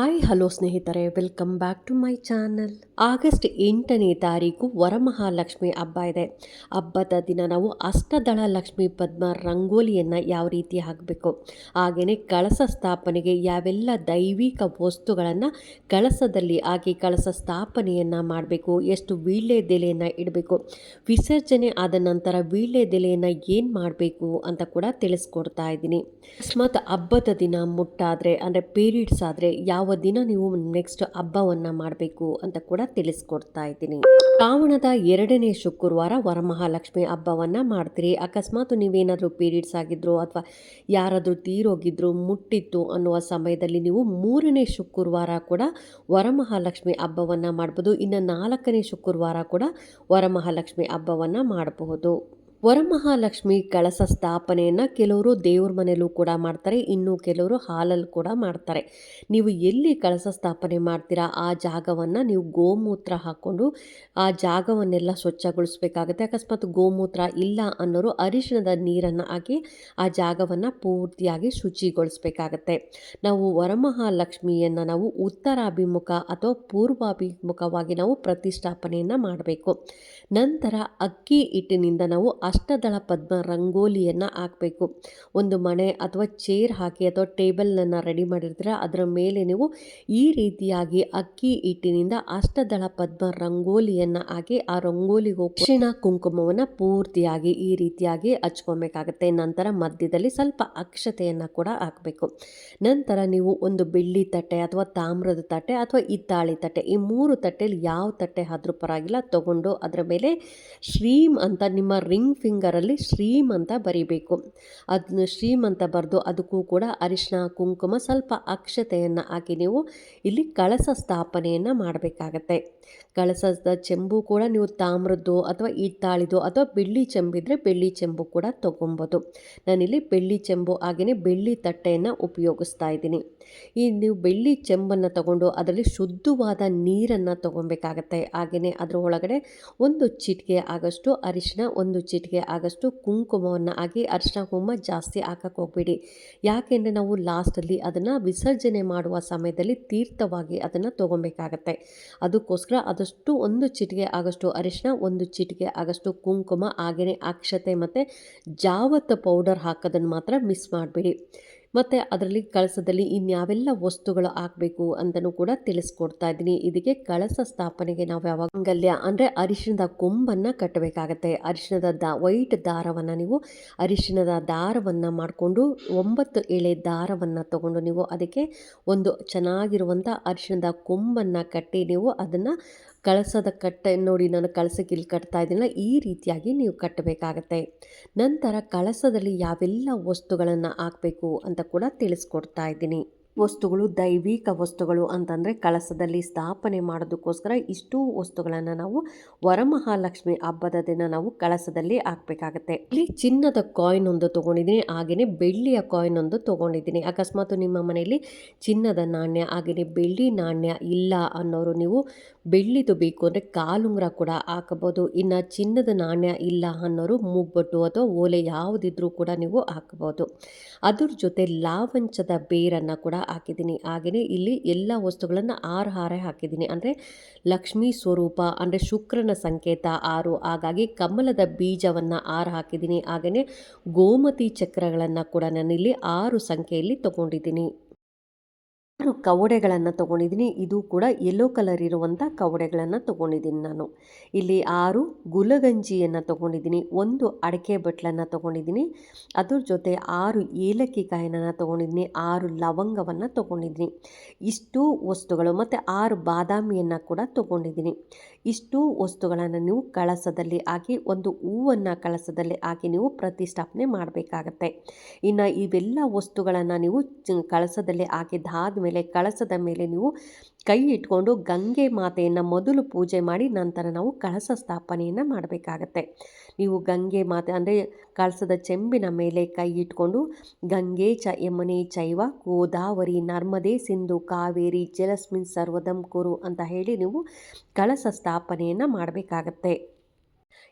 Hi, hello ಸ್ನೇಹಿತರೆ, welcome back to my channel. August ಎಂಟನೇ ತಾರೀಕು ವರಮಹಾಲಕ್ಷ್ಮಿ ಹಬ್ಬ ಇದೆ. ಹಬ್ಬದ ದಿನ ನಾವು ಅಷ್ಟದಳ ಲಕ್ಷ್ಮಿ ಪದ್ಮ ರಂಗೋಲಿಯನ್ನು ಯಾವ ರೀತಿ ಹಾಕಬೇಕು? ಹಾಗೆಯೇ ಕಳಸ ಸ್ಥಾಪನೆಗೆ ಯಾವೆಲ್ಲ ದೈವಿಕ ವಸ್ತುಗಳನ್ನು ಕಳಸದಲ್ಲಿ ಹಾಕಿ ಕಳಸ ಸ್ಥಾಪನೆಯನ್ನು ಮಾಡಬೇಕು? ಎಷ್ಟು ವೀಳ್ಯದೆಲೆಯನ್ನು ಇಡಬೇಕು? ವಿಸರ್ಜನೆ ಆದ ನಂತರ ವೀಳ್ಯದೆಲೆಯನ್ನು ಏನು ಮಾಡಬೇಕು ಅಂತ ಕೂಡ ತಿಳಿಸ್ಕೊಡ್ತಾ ಇದ್ದೀನಿ. ಅಕಸ್ಮಾತ್ ಹಬ್ಬದ ದಿನ ಮುಟ್ಟಾದರೆ, ಅಂದರೆ ಪೀರಿಯಡ್ಸ್ ಆದರೆ ಯಾವ ಯಾವ ದಿನ ನೀವು ನೆಕ್ಸ್ಟ್ ಹಬ್ಬವನ್ನು ಮಾಡಬೇಕು ಅಂತ ಕೂಡ ತಿಳಿಸ್ಕೊಡ್ತಾ ಇದ್ದೀನಿ. ಶ್ರಾವಣದ ಎರಡನೇ ಶುಕ್ರವಾರ ವರಮಹಾಲಕ್ಷ್ಮಿ ಹಬ್ಬವನ್ನು ಮಾಡ್ತೀರಿ. ಅಕಸ್ಮಾತ್ ನೀವೇನಾದರೂ ಪೀರಿಯಡ್ಸ್ ಆಗಿದ್ರು ಅಥವಾ ಯಾರಾದರೂ ತೀರೋಗಿದ್ರು, ಮುಟ್ಟಿತ್ತು ಅನ್ನುವ ಸಮಯದಲ್ಲಿ ನೀವು ಮೂರನೇ ಶುಕ್ರವಾರ ಕೂಡ ವರಮಹಾಲಕ್ಷ್ಮಿ ಹಬ್ಬವನ್ನು ಮಾಡ್ಬೋದು. ಇನ್ನು ನಾಲ್ಕನೇ ಶುಕ್ರವಾರ ಕೂಡ ವರಮಹಾಲಕ್ಷ್ಮಿ ಹಬ್ಬವನ್ನು ಮಾಡಬಹುದು. ವರಮಹಾಲಕ್ಷ್ಮಿ ಕಳಸ ಸ್ಥಾಪನೆಯನ್ನು ಕೆಲವರು ದೇವ್ರ ಮನೆಯಲ್ಲೂ ಕೂಡ ಮಾಡ್ತಾರೆ, ಇನ್ನು ಕೆಲವರು ಹಾಲಲ್ಲಿ ಕೂಡ ಮಾಡ್ತಾರೆ. ನೀವು ಎಲ್ಲಿ ಕಳಸ ಸ್ಥಾಪನೆ ಮಾಡ್ತೀರಾ? ಆ ಜಾಗವನ್ನು ನೀವು ಗೋಮೂತ್ರ ಹಾಕ್ಕೊಂಡು ಆ ಜಾಗವನ್ನೆಲ್ಲ ಸ್ವಚ್ಛಗೊಳಿಸಬೇಕಾಗುತ್ತೆ. ಅಕಸ್ಮಾತ್ ಗೋಮೂತ್ರ ಇಲ್ಲ ಅನ್ನೋರು ಅರಿಶಿಣದ ನೀರನ್ನು ಹಾಕಿ ಆ ಜಾಗವನ್ನು ಪೂರ್ತಿಯಾಗಿ ಶುಚಿಗೊಳಿಸಬೇಕಾಗತ್ತೆ. ನಾವು ವರಮಹಾಲಕ್ಷ್ಮಿಯನ್ನು ನಾವು ಉತ್ತರಾಭಿಮುಖ ಅಥವಾ ಪೂರ್ವಾಭಿಮುಖವಾಗಿ ನಾವು ಪ್ರತಿಷ್ಠಾಪನೆಯನ್ನು ಮಾಡಬೇಕು. ನಂತರ ಅಕ್ಕಿ ಹಿಟ್ಟಿನಿಂದ ನಾವು ಅಷ್ಟದಳ ಪದ್ಮ ರಂಗೋಲಿಯನ್ನು ಹಾಕಬೇಕು. ಒಂದು ಮಣೆ ಅಥವಾ ಚೇರ್ ಹಾಕಿ ಅಥವಾ ಟೇಬಲನ್ನು ರೆಡಿ ಮಾಡಿರ್ತೀರ, ಅದರ ಮೇಲೆ ನೀವು ಈ ರೀತಿಯಾಗಿ ಅಕ್ಕಿ ಹಿಟ್ಟಿನಿಂದ ಅಷ್ಟದಳ ಪದ್ಮ ರಂಗೋಲಿಯನ್ನು ಹಾಕಿ ಆ ರಂಗೋಲಿಗೂ ಅರಿಶಿಣ ಕುಂಕುಮವನ್ನು ಪೂರ್ತಿಯಾಗಿ ಈ ರೀತಿಯಾಗಿ ಹಚ್ಕೊಬೇಕಾಗತ್ತೆ. ನಂತರ ಮಧ್ಯದಲ್ಲಿ ಸ್ವಲ್ಪ ಅಕ್ಷತೆಯನ್ನು ಕೂಡ ಹಾಕಬೇಕು. ನಂತರ ನೀವು ಒಂದು ಬೆಳ್ಳಿ ತಟ್ಟೆ ಅಥವಾ ತಾಮ್ರದ ತಟ್ಟೆ ಅಥವಾ ಹಿತ್ತಾಳಿ ತಟ್ಟೆ, ಈ ಮೂರು ತಟ್ಟೆಯಲ್ಲಿ ಯಾವ ತಟ್ಟೆ ಆದರೂ ಪರವಾಗಿಲ್ಲ, ತಗೊಂಡು ಅದರ ಮೇಲೆ ಶ್ರೀಮ್ ಅಂತ ನಿಮ್ಮ ರಿಂಗ್ ಫಿಂಗರಲ್ಲಿ ಶ್ರೀಮಂತ ಬರಿಬೇಕು. ಅದನ್ನ ಶ್ರೀಮಂತ ಬರೆದು ಅದಕ್ಕೂ ಕೂಡ ಅರಿಶಿನ ಕುಂಕುಮ ಸ್ವಲ್ಪ ಅಕ್ಷತೆಯನ್ನು ಹಾಕಿ ನೀವು ಇಲ್ಲಿ ಕಳಸ ಸ್ಥಾಪನೆಯನ್ನು ಮಾಡಬೇಕಾಗತ್ತೆ. ಕಳಸದ ಚೆಂಬು ಕೂಡ ನೀವು ತಾಮ್ರದ್ದು ಅಥವಾ ಹಿತ್ತಾಳಿದು ಅಥವಾ ಬೆಳ್ಳಿ ಚೆಂಬಿದ್ರೆ ಬೆಳ್ಳಿ ಚೆಂಬು ಕೂಡ ತೊಗೊಬೋದು. ನಾನಿಲ್ಲಿ ಬೆಳ್ಳಿ ಚೆಂಬು ಹಾಗೆಯೇ ಬೆಳ್ಳಿ ತಟ್ಟೆಯನ್ನು ಉಪಯೋಗಿಸ್ತಾ ಇದ್ದೀನಿ. ಈ ನೀವು ಬೆಳ್ಳಿ ಚೆಂಬನ್ನು ತಗೊಂಡು ಅದರಲ್ಲಿ ಶುದ್ಧವಾದ ನೀರನ್ನು ತೊಗೊಬೇಕಾಗತ್ತೆ. ಹಾಗೆಯೇ ಅದರ ಒಳಗಡೆ ಒಂದು ಚಿಟಿಕೆ ಆಗಷ್ಟು ಅರಿಶಿನ ಒಂದು ಚಿಟಿಕೆ ಆಗಷ್ಟು ಕುಂಕುಮವನ್ನು ಹಾಕಿ ಅರಿಶಿನ ಕುಂಕುಮ ಜಾಸ್ತಿ ಹಾಕಕ್ಕೆ ಹೋಗ್ಬೇಡಿ. ಯಾಕೆಂದರೆ ನಾವು ಲಾಸ್ಟಲ್ಲಿ ಅದನ್ನು ವಿಸರ್ಜನೆ ಮಾಡುವ ಸಮಯದಲ್ಲಿ ತೀರ್ಥವಾಗಿ ಅದನ್ನು ತೊಗೊಬೇಕಾಗತ್ತೆ ಅದಕ್ಕೋಸ್ಕರ ಆದಷ್ಟು ಒಂದು ಚಿಟಿಕೆ ಆಗಷ್ಟು ಅರಿಶಿನ ಒಂದು ಚಿಟಿಕೆ ಆಗಷ್ಟು ಕುಂಕುಮ ಹಾಗೆಯೇ ಅಕ್ಷತೆ ಮತ್ತು ಜಾವತ್ ಪೌಡರ್ ಹಾಕೋದನ್ನು ಮಾತ್ರ ಮಿಸ್ ಮಾಡಬೇಡಿ. ಮತ್ತು ಅದರಲ್ಲಿ ಕಳಸದಲ್ಲಿ ಇನ್ಯಾವೆಲ್ಲ ವಸ್ತುಗಳು ಹಾಕಬೇಕು ಅಂತಲೂ ಕೂಡ ತಿಳಿಸ್ಕೊಡ್ತಾ ಇದ್ದೀನಿ. ಇದಕ್ಕೆ ಕಳಸ ಸ್ಥಾಪನೆಗೆ ನಾವು ಯಾವಾಗ ಅಂದ್ರೆ ಅಂದರೆ ಅರಿಶಿಣದ ಕೊಂಬನ್ನು ಕಟ್ಟಬೇಕಾಗತ್ತೆ. ಅರಿಶಿಣದ ದಾ, ವೈಟ್ ದಾರವನ್ನು ನೀವು ಅರಿಶಿಣದ ದಾರವನ್ನು ಮಾಡಿಕೊಂಡು ಒಂಬತ್ತು ಎಳೆ ದಾರವನ್ನು ತಗೊಂಡು ನೀವು ಅದಕ್ಕೆ ಒಂದು ಚೆನ್ನಾಗಿರುವಂಥ ಅರಿಶಿಣದ ಕೊಂಬನ್ನು ಕಟ್ಟಿ ನೀವು ಅದನ್ನು ಕಳಸದ ಕಟ್ಟೆ, ನೋಡಿ ನಾನು ಕಳಸಕ್ಕೆ ಇಲ್ಲಿ ಕಟ್ತಾ ಇದ್ದೀನಲ್ಲ, ಈ ರೀತಿಯಾಗಿ ನೀವು ಕಟ್ಟಬೇಕಾಗತ್ತೆ. ನಂತರ ಕಳಸದಲ್ಲಿ ಯಾವೆಲ್ಲ ವಸ್ತುಗಳನ್ನು ಹಾಕಬೇಕು ಅಂತ ಕೂಡ ತಿಳಿಸ್ಕೊಡ್ತಾ ಇದ್ದೀನಿ. ವಸ್ತುಗಳು, ದೈವಿಕ ವಸ್ತುಗಳು ಅಂತಂದರೆ ಕಳಸದಲ್ಲಿ ಸ್ಥಾಪನೆ ಮಾಡೋದಕ್ಕೋಸ್ಕರ ಇಷ್ಟು ವಸ್ತುಗಳನ್ನು ನಾವು ವರಮಹಾಲಕ್ಷ್ಮಿ ಹಬ್ಬದ ದಿನ ನಾವು ಕಳಸದಲ್ಲಿ ಹಾಕಬೇಕಾಗತ್ತೆ. ಇಲ್ಲಿ ಚಿನ್ನದ ಕಾಯಿನ್ ಒಂದು ತೊಗೊಂಡಿದ್ದೀನಿ ಹಾಗೆಯೇ ಬೆಳ್ಳಿಯ ಕಾಯಿನ್ ಒಂದು ತೊಗೊಂಡಿದ್ದೀನಿ. ಅಕಸ್ಮಾತ್ ನಿಮ್ಮ ಮನೆಯಲ್ಲಿ ಚಿನ್ನದ ನಾಣ್ಯ ಹಾಗೆಯೇ ಬೆಳ್ಳಿ ನಾಣ್ಯ ಇಲ್ಲ ಅನ್ನೋರು ನೀವು ಬೆಳ್ಳಿದು ಬೇಕು ಅಂದರೆ ಕಾಲುಂಗ್ರ ಕೂಡ ಹಾಕಬಹುದು ಇನ್ನು ಚಿನ್ನದ ನಾಣ್ಯ ಇಲ್ಲ ಅನ್ನೋರು ಮೂಗ್ಬಟ್ಟು ಅಥವಾ ಓಲೆ ಯಾವುದಿದ್ರೂ ಕೂಡ ನೀವು ಹಾಕಬಹುದು ಅದ್ರ ಜೊತೆ ಲಾವಂಚದ ಬೇರನ್ನು ಕೂಡ ಹಾಕಿದ್ದೀನಿ. ಹಾಗೆಯೇ ಇಲ್ಲಿ ಎಲ್ಲ ವಸ್ತುಗಳನ್ನು ಆರು ಹಾರೆ ಹಾಕಿದ್ದೀನಿ. ಅಂದರೆ ಲಕ್ಷ್ಮೀ ಸ್ವರೂಪ, ಅಂದರೆ ಶುಕ್ರನ ಸಂಕೇತ ಆರು. ಹಾಗಾಗಿ ಕಮಲದ ಬೀಜವನ್ನು ಆರು ಹಾಕಿದ್ದೀನಿ. ಹಾಗೆಯೇ ಗೋಮತಿ ಚಕ್ರಗಳನ್ನು ಕೂಡ ನಾನಿಲ್ಲಿ ಆರು ಸಂಖ್ಯೆಯಲ್ಲಿ ತಗೊಂಡಿದ್ದೀನಿ. ಕವಡೆಗಳನ್ನು ತೊಗೊಂಡಿದ್ದೀನಿ. ಇದು ಕೂಡ ಯೆಲ್ಲೋ ಕಲರ್ ಇರುವಂಥ ಕವಡೆಗಳನ್ನು ತೊಗೊಂಡಿದ್ದೀನಿ ನಾನು. ಇಲ್ಲಿ ಆರು ಗುಲಗಂಜಿಯನ್ನು ತೊಗೊಂಡಿದ್ದೀನಿ. ಒಂದು ಅಡಿಕೆ ಬಟ್ಲನ್ನು ತೊಗೊಂಡಿದ್ದೀನಿ. ಅದ್ರ ಜೊತೆ ಆರು ಏಲಕ್ಕಿ ಕಾಯಿನ ತೊಗೊಂಡಿದ್ದೀನಿ. ಆರು ಲವಂಗವನ್ನು ತೊಗೊಂಡಿದ್ದೀನಿ. ಇಷ್ಟು ವಸ್ತುಗಳು ಮತ್ತು ಆರು ಬಾದಾಮಿಯನ್ನು ಕೂಡ ತೊಗೊಂಡಿದ್ದೀನಿ. ಇಷ್ಟು ವಸ್ತುಗಳನ್ನು ನೀವು ಕಳಸದಲ್ಲಿ ಹಾಕಿ, ಒಂದು ಹೂವನ್ನು ಕಳಸದಲ್ಲಿ ಹಾಕಿ ನೀವು ಪ್ರತಿಷ್ಠಾಪನೆ ಮಾಡಬೇಕಾಗತ್ತೆ. ಇನ್ನು ಇವೆಲ್ಲ ವಸ್ತುಗಳನ್ನು ನೀವು ಕಳಸದಲ್ಲಿ ಹಾಕಿದ್ದಾದ ಮೇಲೆ ಕಳಸದ ಮೇಲೆ ನೀವು ಕೈ ಇಟ್ಕೊಂಡು ಗಂಗೆ ಮಾತೆಯನ್ನು ಮೊದಲು ಪೂಜೆ ಮಾಡಿ ನಂತರ ನಾವು ಕಳಸ ಸ್ಥಾಪನೆಯನ್ನು ಮಾಡಬೇಕಾಗತ್ತೆ. ನೀವು ಗಂಗೆ ಮಾತೆ ಅಂದರೆ ಕಳಸದ ಚೆಂಬಿನ ಮೇಲೆ ಕೈ ಇಟ್ಕೊಂಡು ಗಂಗೆ ಚ ಯಮುನೆ ಚೈವ ಗೋದಾವರಿ ನರ್ಮದೆ ಸಿಂಧು ಕಾವೇರಿ ಜಲಸ್ಮಿನ್ ಸರ್ವದಂ ಕುರು ಅಂತ ಹೇಳಿ ನೀವು ಕಳಸ ಸ್ಥಾಪನೆಯನ್ನು ಮಾಡಬೇಕಾಗತ್ತೆ.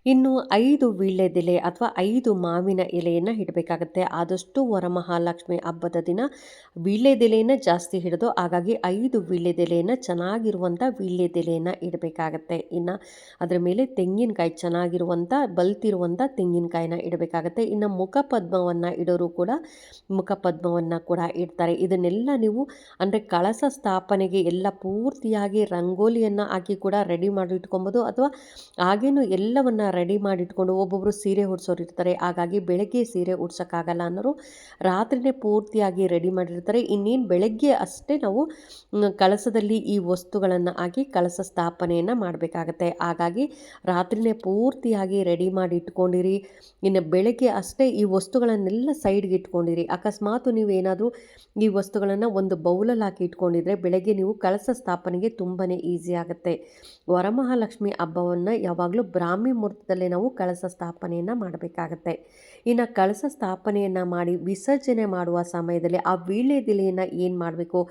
ಇನ್ನು ಐದು ವೀಳ್ಯದೆಲೆ ಅಥವಾ ಐದು ಮಾವಿನ ಎಲೆಯನ್ನು ಇಡಬೇಕಾಗತ್ತೆ. ಆದಷ್ಟು ವರಮಹಾಲಕ್ಷ್ಮಿ ಹಬ್ಬದ ದಿನ ವೀಳ್ಯದೆಲೆಯನ್ನು ಜಾಸ್ತಿ ಹಿಡಿದು, ಹಾಗಾಗಿ ಐದು ವೀಳ್ಯದೆಲೆಯನ್ನು ಚೆನ್ನಾಗಿರುವಂಥ ವೀಳ್ಯದೆಲೆಯನ್ನು ಇಡಬೇಕಾಗತ್ತೆ. ಇನ್ನು ಅದರ ಮೇಲೆ ತೆಂಗಿನಕಾಯಿ ಚೆನ್ನಾಗಿರುವಂಥ ಬಲ್ತಿರುವಂಥ ತೆಂಗಿನಕಾಯಿನ ಇಡಬೇಕಾಗತ್ತೆ. ಇನ್ನು ಮುಖಪದ್ಮವನ್ನು ಇಡೋರು ಕೂಡ ಮುಖಪದ್ಮವನ್ನು ಕೂಡ ಇಡ್ತಾರೆ. ಇದನ್ನೆಲ್ಲ ನೀವು ಅಂದರೆ ಕಳಸ ಸ್ಥಾಪನೆಗೆ ಎಲ್ಲ ಪೂರ್ತಿಯಾಗಿ ರಂಗೋಲಿಯನ್ನು ಹಾಕಿ ಕೂಡ ರೆಡಿ ಮಾಡಿ ಇಟ್ಕೊಬೋದು ಅಥವಾ ಹಾಗೇನು ಎಲ್ಲವನ್ನು ರೆಡಿ ಮಾಡಿಟ್ಕೊಂಡು ಒಬ್ಬೊಬ್ಬರು ಸೀರೆ ಉಡ್ಸೋರು ಇರ್ತಾರೆ. ಹಾಗಾಗಿ ಬೆಳಗ್ಗೆ ಸೀರೆ ಉಡ್ಸೋಕ್ಕಾಗಲ್ಲ ಅನ್ನೋರು ರಾತ್ರಿನೇ ಪೂರ್ತಿಯಾಗಿ ರೆಡಿ ಮಾಡಿರ್ತಾರೆ. ಇನ್ನೇನು ಬೆಳಗ್ಗೆ ಅಷ್ಟೇ ನಾವು ಕಳಸದಲ್ಲಿ ಈ ವಸ್ತುಗಳನ್ನು ಹಾಕಿ ಕಳಸ ಸ್ಥಾಪನೆಯನ್ನು ಮಾಡಬೇಕಾಗತ್ತೆ. ಹಾಗಾಗಿ ರಾತ್ರಿನೇ ಪೂರ್ತಿಯಾಗಿ ರೆಡಿ ಮಾಡಿ ಇಟ್ಕೊಂಡಿರಿ ಇನ್ನು ಬೆಳಗ್ಗೆ ಅಷ್ಟೇ ಈ ವಸ್ತುಗಳನ್ನೆಲ್ಲ ಸೈಡ್ಗೆ ಇಟ್ಕೊಂಡಿರಿ. ಅಕಸ್ಮಾತ್ ನೀವೇನಾದರೂ ಈ ವಸ್ತುಗಳನ್ನು ಒಂದು ಬೌಲಲ್ಲಿ ಹಾಕಿ ಇಟ್ಕೊಂಡಿದ್ರೆ ಬೆಳಗ್ಗೆ ನೀವು ಕಳಸ ಸ್ಥಾಪನೆಗೆ ತುಂಬಾ ಈಸಿ ಆಗುತ್ತೆ. ವರಮಹಾಲಕ್ಷ್ಮಿ ಹಬ್ಬವನ್ನು ಯಾವಾಗಲೂ ಬ್ರಾಹ್ಮಿ ಮುಹೂರ್ತದಲ್ಲೇ ನಾವು ಕಳಸ ಸ್ಥಾಪನೆಯನ್ನು ಮಾಡಬೇಕಾಗತ್ತೆ. ಇನ್ನು ಕಳಸ ಸ್ಥಾಪನೆಯನ್ನು ಮಾಡಿ ವಿಸರ್ಜನೆ ಮಾಡುವ ಸಮಯದಲ್ಲಿ ಆ ವೀಳ್ಯದೆಲೆಯನ್ನು ಏನು ಮಾಡಬೇಕು?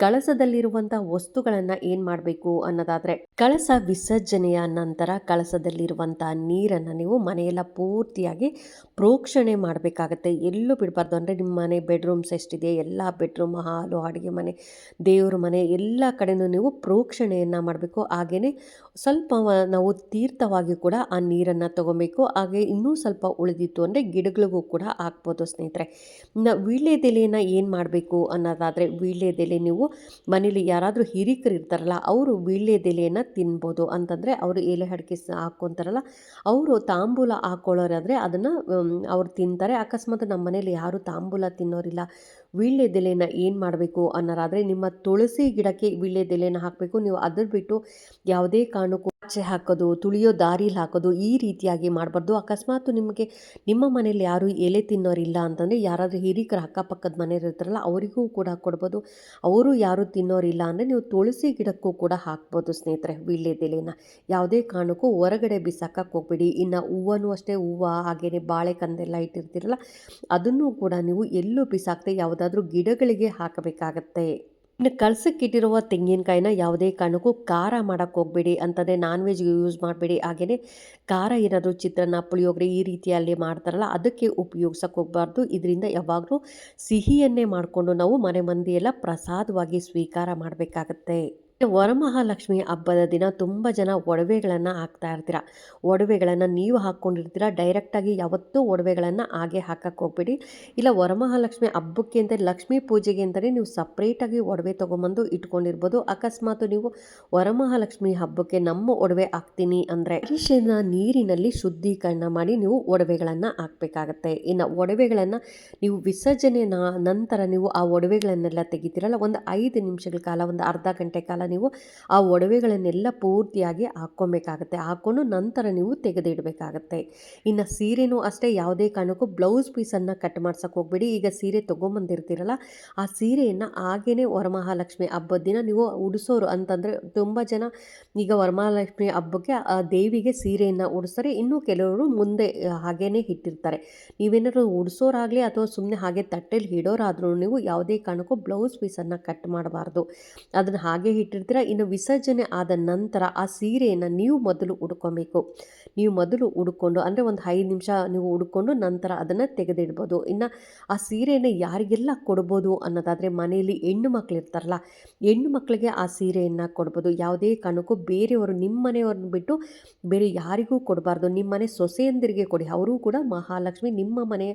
ಕಳಸದಲ್ಲಿರುವಂಥ ವಸ್ತುಗಳನ್ನು ಏನು ಮಾಡಬೇಕು ಅನ್ನೋದಾದರೆ, ಕಳಸ ವಿಸರ್ಜನೆಯ ನಂತರ ಕಳಸದಲ್ಲಿರುವಂಥ ನೀರನ್ನು ನೀವು ಮನೆಯೆಲ್ಲ ಪೂರ್ತಿಯಾಗಿ ಪ್ರೋಕ್ಷಣೆ ಮಾಡಬೇಕಾಗತ್ತೆ. ಎಲ್ಲೂ ಬಿಡಬಾರ್ದು. ಅಂದರೆ ನಿಮ್ಮ ಮನೆ ಬೆಡ್ರೂಮ್ಸ್ ಎಷ್ಟಿದೆ, ಎಲ್ಲ ಬೆಡ್ರೂಮ್, ಹಾಲು, ಅಡುಗೆ ಮನೆ, ದೇವ್ರ ಮನೆ ಎಲ್ಲ ಕಡೆಯೂ ನೀವು ಪ್ರೋಕ್ಷಣೆಯನ್ನು ಮಾಡಬೇಕು. ಹಾಗೆಯೇ ಸ್ವಲ್ಪ ನಾವು ತೀರ್ಥವಾಗಿ ಕೂಡ ಆ ನೀರನ್ನು ತೊಗೊಬೇಕು. ಹಾಗೆ ಇನ್ನೂ ಸ್ವಲ್ಪ ಉಳಿದಿತ್ತು ಅಂದರೆ ಗಿಡಗಳಿಗೂ ಕೂಡ ಹಾಕ್ಬೋದು ಸ್ನೇಹಿತರೆ. ಇನ್ನು ವೀಳ್ಯದೆಲೆಯನ್ನು ಏನು ಮಾಡಬೇಕು ಅನ್ನೋದಾದರೆ ವೀಳ್ಯದೆಲೆ ನೀವು ಮನೇಲಿ ಯಾರಾದರೂ ಹಿರಿಕರು ಇರ್ತಾರಲ್ಲ, ಅವರು ವೀಳ್ಯದೆಲೆಯನ್ನು ತಿನ್ಬೋದು. ಅಂತಂದರೆ ಅವರು ಎಲೆ ಅಡಿಕೆ ಹಾಕ್ಕೊತಾರಲ್ಲ ಅವರು ತಾಂಬೂಲ ಹಾಕ್ಕೊಳ್ಳೋರಾದರೆ ಅದನ್ನು ಅವ್ರು ತಿಂತಾರೆ. ಅಕಸ್ಮಾತ್ ನಮ್ಮ ಮನೇಲಿ ಯಾರೂ ತಾಂಬೂಲ ತಿನ್ನೋರಿಲ್ಲ. ವೀಳ್ಯದೆಲೆನ ಏನು ಮಾಡಬೇಕು ಅನ್ನೋರಾದರೆ ನಿಮ್ಮ ತುಳಸಿ ಗಿಡಕ್ಕೆ ವೀಳ್ಯದೆಲೆನ ಹಾಕಬೇಕು. ನೀವು ಅದ್ರ ಬಿಟ್ಟು ಯಾವುದೇ ಕಾರಣಕ್ಕೂ ಆಚೆ ಹಾಕೋದು, ತುಳಿಯೋ ದಾರಿಲಿ ಹಾಕೋದು ಈ ರೀತಿಯಾಗಿ ಮಾಡಬಾರ್ದು. ಅಕಸ್ಮಾತ್ ನಿಮಗೆ ನಿಮ್ಮ ಮನೇಲಿ ಯಾರೂ ಎಲೆ ತಿನ್ನೋರಿಲ್ಲ ಅಂತಂದರೆ ಯಾರಾದರೂ ಹಿರಿಕರ ಅಕ್ಕಪಕ್ಕದ ಮನೆಯವ್ರು ಇರ್ತಾರಲ್ಲ, ಅವರಿಗೂ ಕೂಡ ಕೊಡ್ಬೋದು. ಅವರು ಯಾರೂ ತಿನ್ನೋರಿಲ್ಲ ಅಂದರೆ ನೀವು ತುಳಸಿ ಗಿಡಕ್ಕೂ ಕೂಡ ಹಾಕ್ಬೋದು ಸ್ನೇಹಿತರೆ ವೀಳ್ಯದೆಲೆನ ಯಾವುದೇ ಕಾರಣಕ್ಕೂ ಹೊರಗಡೆ ಬಿಸಾಕಕ್ಕೆ ಹೋಗ್ಬೇಡಿ. ಇನ್ನು ಹೂವನ್ನು ಅಷ್ಟೇ ಹೂವು ಹಾಗೆಯೇ ಬಾಳೆಕಂದೆಲ್ಲ ಇಟ್ಟಿರ್ತೀರಲ್ಲ, ಅದನ್ನು ಕೂಡ ನೀವು ಎಲ್ಲೂ ಬಿಸಾಕದೆ ಯಾವುದಾದ್ರೂ ಗಿಡಗಳಿಗೆ ಹಾಕಬೇಕಾಗತ್ತೆ. ಇನ್ನು ಕಳ್ಸಕ್ಕಿಟ್ಟಿರುವ ತೆಂಗಿನಕಾಯಿನ ಯಾವುದೇ ಕಾರಣಕ್ಕೂ ಖಾರ ಮಾಡೋಕ್ಕೆ ಹೋಗಬೇಡಿ ಅಂತಂದರೆ ನಾನ್ ವೆಜ್ಗೆ ಯೂಸ್ ಮಾಡಬೇಡಿ. ಹಾಗೆಯೇ ಖಾರ ಏನಾದರೂ ಚಿತ್ರಾನ್ನ, ಪುಳಿಯೋಗರೆ ಈ ರೀತಿಯಲ್ಲಿ ಮಾಡ್ತಾರಲ್ಲ, ಅದಕ್ಕೆ ಉಪಯೋಗ್ಸೋಕೆ ಹೋಗಬಾರ್ದು. ಇದರಿಂದ ಯಾವಾಗಲೂ ಸಿಹಿಯನ್ನೇ ಮಾಡಿಕೊಂಡು ನಾವು ಮನೆ ಮಂದಿಯೆಲ್ಲ ಪ್ರಸಾದವಾಗಿ ಸ್ವೀಕಾರ ಮಾಡಬೇಕಾಗತ್ತೆ. ವರಮಹಾಲಕ್ಷ್ಮಿ ಹಬ್ಬದ ದಿನ ತುಂಬ ಜನ ಒಡವೆಗಳನ್ನು ಹಾಕ್ತಾ ಇರ್ತೀರ. ಒಡವೆಗಳನ್ನು ನೀವು ಹಾಕ್ಕೊಂಡಿರ್ತೀರ. ಡೈರೆಕ್ಟಾಗಿ ಯಾವತ್ತೂ ಒಡವೆಗಳನ್ನು ಹಾಗೆ ಹಾಕಕ್ಕೆ ಹೋಗ್ಬೇಡಿ. ಇಲ್ಲ ವರಮಹಾಲಕ್ಷ್ಮಿ ಹಬ್ಬಕ್ಕೆ ಅಂತ ಲಕ್ಷ್ಮೀ ಪೂಜೆಗೆ ಅಂತಲೇ ನೀವು ಸಪ್ರೇಟಾಗಿ ಒಡವೆ ತೊಗೊಂಬಂದು ಇಟ್ಕೊಂಡಿರ್ಬೋದು. ಅಕಸ್ಮಾತ್ ನೀವು ವರಮಹಾಲಕ್ಷ್ಮಿ ಹಬ್ಬಕ್ಕೆ ನಮ್ಮ ಒಡವೆ ಹಾಕ್ತೀನಿ ಅಂದರೆ ಅರಿಶಿನ ನೀರಿನಲ್ಲಿ ಶುದ್ಧೀಕರಣ ಮಾಡಿ ನೀವು ಒಡವೆಗಳನ್ನು ಹಾಕಬೇಕಾಗತ್ತೆ. ಇನ್ನು ಒಡವೆಗಳನ್ನು ನೀವು ವಿಸರ್ಜನೆ ನಂತರ ನೀವು ಆ ಒಡವೆಗಳನ್ನೆಲ್ಲ ತೆಗಿತೀರಲ್ಲ, ಒಂದು ಐದು ನಿಮಿಷಗಳ ಕಾಲ, ಒಂದು ಅರ್ಧ ಗಂಟೆ ಕಾಲ ನೀವು ಆ ಒಡವೆಗಳನ್ನೆಲ್ಲ ಪೂರ್ತಿಯಾಗಿ ಹಾಕ್ಕೊಬೇಕಾಗತ್ತೆ. ಹಾಕ್ಕೊಂಡು ನಂತರ ನೀವು ತೆಗೆದಿಡಬೇಕಾಗತ್ತೆ. ಇನ್ನು ಸೀರೆನೂ ಅಷ್ಟೇ, ಯಾವುದೇ ಕಾರಣಕ್ಕೂ ಬ್ಲೌಸ್ ಪೀಸನ್ನು ಕಟ್ ಮಾಡ್ಸೋಕೆ ಹೋಗ್ಬೇಡಿ. ಈಗ ಸೀರೆ ತೊಗೊಂಬಂದಿರ್ತೀರಲ್ಲ, ಆ ಸೀರೆಯನ್ನು ಹಾಗೇ ವರಮಹಾಲಕ್ಷ್ಮಿ ಹಬ್ಬದ ದಿನ ನೀವು ಉಡಿಸೋರು ಅಂತಂದರೆ ತುಂಬ ಜನ ಈಗ ವರಮಹಾಲಕ್ಷ್ಮಿ ಹಬ್ಬಕ್ಕೆ ಆ ದೇವಿಗೆ ಸೀರೆಯನ್ನು ಉಡಿಸ್ತಾರೆ. ಇನ್ನೂ ಕೆಲವರು ಮುಂದೆ ಹಾಗೇ ಇಟ್ಟಿರ್ತಾರೆ. ನೀವೇನಾದರೂ ಉಡಿಸೋರಾಗಲಿ ಅಥವಾ ಸುಮ್ಮನೆ ಹಾಗೆ ತಟ್ಟೆಲಿ ಇಡೋರಾದ್ರೂ ನೀವು ಯಾವುದೇ ಕಾರಣಕ್ಕೂ ಬ್ಲೌಸ್ ಪೀಸನ್ನು ಕಟ್ ಮಾಡಬಾರ್ದು. ಅದನ್ನು ಹಾಗೆ ಇಟ್ಟು ಇಟ್ಟಿರ್ತೀರ ಇನ್ನು ವಿಸರ್ಜನೆ ಆದ ನಂತರ ಆ ಸೀರೆಯನ್ನು ನೀವು ಮೊದಲು ಉಡ್ಕೊಬೇಕು. ನೀವು ಮೊದಲು ಉಡ್ಕೊಂಡು, ಅಂದರೆ ಒಂದು ಐದು ನಿಮಿಷ ನೀವು ಉಡ್ಕೊಂಡು ನಂತರ ಅದನ್ನು ತೆಗೆದಿಡ್ಬೋದು. ಇನ್ನು ಆ ಸೀರೆಯನ್ನು ಯಾರಿಗೆಲ್ಲ ಕೊಡ್ಬೋದು ಅನ್ನೋದಾದರೆ ಮನೆಯಲ್ಲಿ ಹೆಣ್ಣು ಮಕ್ಳು ಇರ್ತಾರಲ್ಲ, ಹೆಣ್ಣು ಮಕ್ಕಳಿಗೆ ಆ ಸೀರೆಯನ್ನು ಕೊಡ್ಬೋದು. ಯಾವುದೇ ಕಾರಣಕ್ಕೂ ಬೇರೆಯವರು ನಿಮ್ಮ ಮನೆಯವ್ರನ್ನ ಬಿಟ್ಟು ಬೇರೆ ಯಾರಿಗೂ ಕೊಡಬಾರ್ದು. ನಿಮ್ಮ ಮನೆ ಸೊಸೆಯಂದಿರಿಗೆ ಕೊಡಿ. ಅವರೂ ಕೂಡ ಮಹಾಲಕ್ಷ್ಮಿ, ನಿಮ್ಮ ಮನೆಯ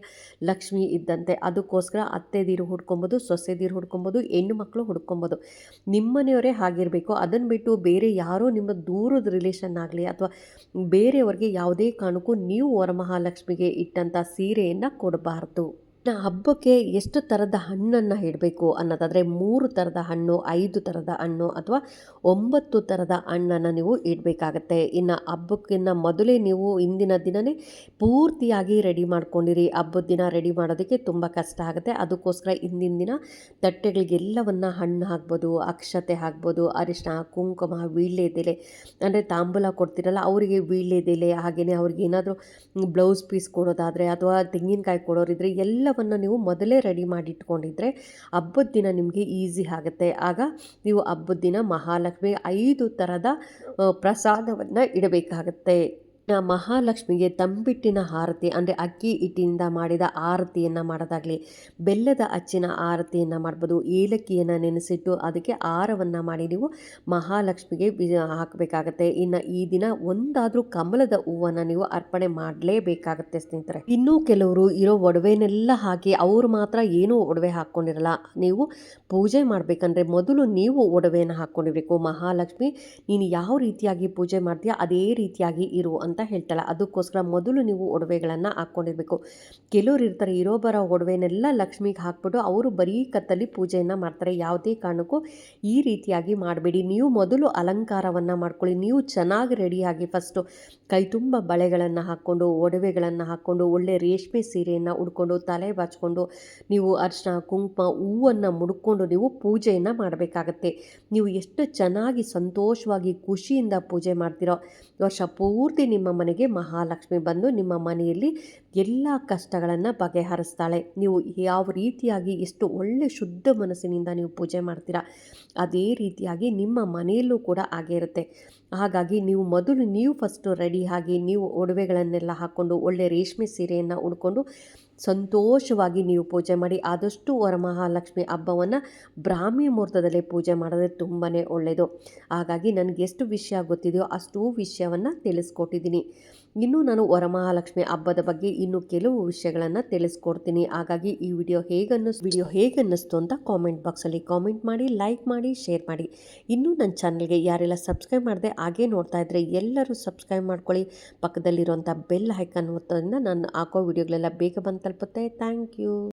ಲಕ್ಷ್ಮಿ ಇದ್ದಂತೆ. ಅದಕ್ಕೋಸ್ಕರ ಅತ್ತೆದೀರು ಹುಡ್ಕೊಬೋದು, ಸೊಸೆದೀರು ಹುಡ್ಕೊಬೋದು, ಹೆಣ್ಣು ಮಕ್ಕಳು ಹುಡ್ಕೊಬೋದು. ನಿಮ್ಮನೆಯವರೇ ಹಾಗೆ ಆಗಿರಬೇಕು ಅದನ್ನು ಬಿಟ್ಟು ಬೇರೆ ಯಾರೋ ನಿಮ್ಮ ದೂರದ ರಿಲೇಷನ್ ಆಗಲಿ ಅಥವಾ ಬೇರೆಯವ್ರಿಗೆ ಯಾವುದೇ ಕಾರಣಕ್ಕೂ ನೀವು ವರಮಹಾಲಕ್ಷ್ಮಿಗೆ ಇಟ್ಟಂಥ ಸೀರೆಯನ್ನು ಕೊಡಬಾರ್ದು. ನಾ ಹಬ್ಬಕ್ಕೆ ಎಷ್ಟು ಥರದ ಹಣ್ಣನ್ನು ಇಡಬೇಕು ಅನ್ನೋದಾದರೆ ಮೂರು ಥರದ ಹಣ್ಣು, ಐದು ಥರದ ಹಣ್ಣು ಅಥವಾ ಒಂಬತ್ತು ಥರದ ಹಣ್ಣನ್ನು ನೀವು ಇಡಬೇಕಾಗತ್ತೆ. ಇನ್ನು ಹಬ್ಬಕ್ಕಿನ್ನ ಮೊದಲೇ ನೀವು ಇಂದಿನ ದಿನವೇ ಪೂರ್ತಿಯಾಗಿ ರೆಡಿ ಮಾಡ್ಕೊಂಡಿರಿ. ಹಬ್ಬದ ದಿನ ರೆಡಿ ಮಾಡೋದಕ್ಕೆ ತುಂಬ ಕಷ್ಟ ಆಗುತ್ತೆ. ಅದಕ್ಕೋಸ್ಕರ ಹಿಂದಿನ ದಿನ ತಟ್ಟೆಗಳಿಗೆಲ್ಲವನ್ನು ಹಣ್ಣು ಹಾಕ್ಬೋದು, ಅಕ್ಷತೆ ಹಾಕ್ಬೋದು ಅರಿಶಿನ ಕುಂಕುಮ ವೀಳ್ಯದೆಲೆ ಅಂದರೆ ತಾಂಬೂಲ ಕೊಡ್ತಿರಲ್ಲ ಅವರಿಗೆ ವೀಳ್ಯದೆಲೆ ಹಾಗೆಯೇ ಅವ್ರಿಗೆ ಏನಾದರೂ ಬ್ಲೌಸ್ ಪೀಸ್ ಕೊಡೋದಾದರೆ ಅಥವಾ ತೆಂಗಿನಕಾಯಿ ಕೊಡೋರಿದ್ರೆ ಎಲ್ಲ ಎಲ್ಲವನ್ನು ನೀವು ಮೊದಲೇ ರೆಡಿ ಮಾಡಿಟ್ಕೊಂಡಿದ್ರೆ ಹಬ್ಬದ ದಿನ ನಿಮಗೆ ಈಸಿ ಆಗುತ್ತೆ. ಆಗ ನೀವು ಹಬ್ಬದ ದಿನ ಮಹಾಲಕ್ಷ್ಮಿ ಐದು ಥರದ ಪ್ರಸಾದವನ್ನು ಇಡಬೇಕಾಗತ್ತೆ. ನ ಮಹಾಲಕ್ಷ್ಮಿಗೆ ತಂಬಿಟ್ಟಿನ ಆರತಿ, ಅಂದರೆ ಅಕ್ಕಿ ಹಿಟ್ಟಿನಿಂದ ಮಾಡಿದ ಆರತಿಯನ್ನು ಮಾಡೋದಾಗಲಿ, ಬೆಲ್ಲದ ಅಚ್ಚಿನ ಆರತಿಯನ್ನು ಮಾಡ್ಬೋದು, ಏಲಕ್ಕಿಯನ್ನು ನೆನೆಸಿಟ್ಟು ಅದಕ್ಕೆ ಆರವನ್ನು ಮಾಡಿ ನೀವು ಮಹಾಲಕ್ಷ್ಮಿಗೆ ಹಾಕಬೇಕಾಗತ್ತೆ. ಇನ್ನು ಈ ದಿನ ಒಂದಾದರೂ ಕಮಲದ ಹೂವನ್ನು ನೀವು ಅರ್ಪಣೆ ಮಾಡಲೇಬೇಕಾಗತ್ತೆ ಸ್ನೇಹಿತರೆ. ಇನ್ನೂ ಕೆಲವರು ಇರೋ ಒಡವೆನೆಲ್ಲ ಹಾಕಿ ಅವರು ಮಾತ್ರ ಏನೂ ಒಡವೆ ಹಾಕ್ಕೊಂಡಿರಲ್ಲ. ನೀವು ಪೂಜೆ ಮಾಡಬೇಕಂದ್ರೆ ಮೊದಲು ನೀವು ಒಡವೆಯನ್ನು ಹಾಕ್ಕೊಂಡಿರಬೇಕು. ಮಹಾಲಕ್ಷ್ಮಿ, ನೀನು ಯಾವ ರೀತಿಯಾಗಿ ಪೂಜೆ ಮಾಡ್ತೀಯ, ಅದೇ ರೀತಿಯಾಗಿ ಇರು ಅಂತ ಹೇಳ್ತಾಳೆ ಅದಕ್ಕೋಸ್ಕರ ಮೊದಲು ನೀವು ಒಡವೆಗಳನ್ನು ಹಾಕ್ಕೊಂಡಿರ್ಬೇಕು. ಕೆಲವ್ರು ಇರ್ತಾರೆ, ಇರೋ ಬರೋ ಒಡವೆನೆಲ್ಲ ಲಕ್ಷ್ಮಿಗೆ ಹಾಕ್ಬಿಟ್ಟು ಅವರು ಬರೀ ಕತ್ತಲ್ಲಿ ಪೂಜೆಯನ್ನು ಮಾಡ್ತಾರೆ. ಯಾವುದೇ ಕಾರಣಕ್ಕೂ ಈ ರೀತಿಯಾಗಿ ಮಾಡಬೇಡಿ. ನೀವು ಮೊದಲು ಅಲಂಕಾರವನ್ನು ಮಾಡ್ಕೊಳ್ಳಿ. ನೀವು ಚೆನ್ನಾಗಿ ರೆಡಿಯಾಗಿ ಫಸ್ಟು ಕೈ ತುಂಬ ಬಳೆಗಳನ್ನು ಹಾಕ್ಕೊಂಡು, ಒಡವೆಗಳನ್ನು ಹಾಕ್ಕೊಂಡು, ಒಳ್ಳೆ ರೇಷ್ಮೆ ಸೀರೆಯನ್ನು ಉಡ್ಕೊಂಡು, ತಲೆ ಬಾಚ್ಕೊಂಡು, ನೀವು ಅರ್ಶಿನ ಕುಂಕುಮ, ಹೂವನ್ನು ಮುಡ್ಕೊಂಡು ನೀವು ಪೂಜೆಯನ್ನು ಮಾಡಬೇಕಾಗತ್ತೆ. ನೀವು ಎಷ್ಟು ಚೆನ್ನಾಗಿ ಸಂತೋಷವಾಗಿ ಖುಷಿಯಿಂದ ಪೂಜೆ ಮಾಡ್ತೀರೋ, ವರ್ಷ ಪೂರ್ತಿ ನಿಮ್ಮ ಮನೆಗೆ ಮಹಾಲಕ್ಷ್ಮಿ ಬಂದು ನಿಮ್ಮ ಮನೆಯಲ್ಲಿ ಎಲ್ಲ ಕಷ್ಟಗಳನ್ನು ಬಗೆಹರಿಸ್ತಾಳೆ. ನೀವು ಯಾವ ರೀತಿಯಾಗಿ ಎಷ್ಟು ಒಳ್ಳೆ ಶುದ್ಧ ಮನಸ್ಸಿನಿಂದ ನೀವು ಪೂಜೆ ಮಾಡ್ತೀರಾ, ಅದೇ ರೀತಿಯಾಗಿ ನಿಮ್ಮ ಮನೆಯಲ್ಲೂ ಕೂಡ ಹಾಗೆ ಇರುತ್ತೆ. ಹಾಗಾಗಿ ನೀವು ಮೊದಲು ನೀವು ಫಸ್ಟು ರೆಡಿ ಆಗಿ ನೀವು ಒಡವೆಗಳನ್ನೆಲ್ಲ ಹಾಕ್ಕೊಂಡು ಒಳ್ಳೆ ರೇಷ್ಮೆ ಸೀರೆಯನ್ನು ಉಡ್ಕೊಂಡು ಸಂತೋಷವಾಗಿ ನೀವು ಪೂಜೆ ಮಾಡಿ ಆದಷ್ಟು ವರಮಹಾಲಕ್ಷ್ಮಿ ಹಬ್ಬವನ್ನು ಬ್ರಾಹ್ಮಿ ಮುಹೂರ್ತದಲ್ಲಿ ಪೂಜೆ ಮಾಡಿದ್ರೆ ತುಂಬಾ ಒಳ್ಳೆಯದು ಹಾಗಾಗಿ ನನಗೆ ಎಷ್ಟು ವಿಷಯ ಗೊತ್ತಿದೆಯೋ ಅಷ್ಟು ವಿಷಯವನ್ನು ತಿಳಿಸ್ಕೊಟ್ಟಿದ್ದೀನಿ. ಇನ್ನು ನಾನು ವರಮಹಾಲಕ್ಷ್ಮಿ ಹಬ್ಬದ ಬಗ್ಗೆ ಇನ್ನು ಕೆಲವು ವಿಷಯಗಳನ್ನು ತಿಳಿಸ್ಕೊಡ್ತೀನಿ. ಹಾಗಾಗಿ ಈ ವಿಡಿಯೋ ಹೇಗೆ ಅನ್ನಿಸ್ ವಿಡಿಯೋ ಹೇಗನ್ನಿಸ್ತು ಅಂತ ಕಾಮೆಂಟ್ ಬಾಕ್ಸಲ್ಲಿ ಕಾಮೆಂಟ್ ಮಾಡಿ, ಲೈಕ್ ಮಾಡಿ, ಶೇರ್ ಮಾಡಿ. ಇನ್ನೂ ನನ್ನ ಚಾನಲ್ಗೆ ಯಾರೆಲ್ಲ ಸಬ್ಸ್ಕ್ರೈಬ್ ಮಾಡಿದೆ ಹಾಗೇ ನೋಡ್ತಾ ಇದ್ದರೆ ಎಲ್ಲರೂ ಸಬ್ಸ್ಕ್ರೈಬ್ ಮಾಡ್ಕೊಳ್ಳಿ. ಪಕ್ಕದಲ್ಲಿರುವಂಥ ಬೆಲ್ ಹೈಕನ್ ಒತ್ತೋದ್ರಿಂದ ನಾನು ಹಾಕೋ ವಿಡಿಯೋಗಳೆಲ್ಲ ಬೇಗ ಬಂದು ತಲುಪುತ್ತೆ ಥ್ಯಾಂಕ್ ಯು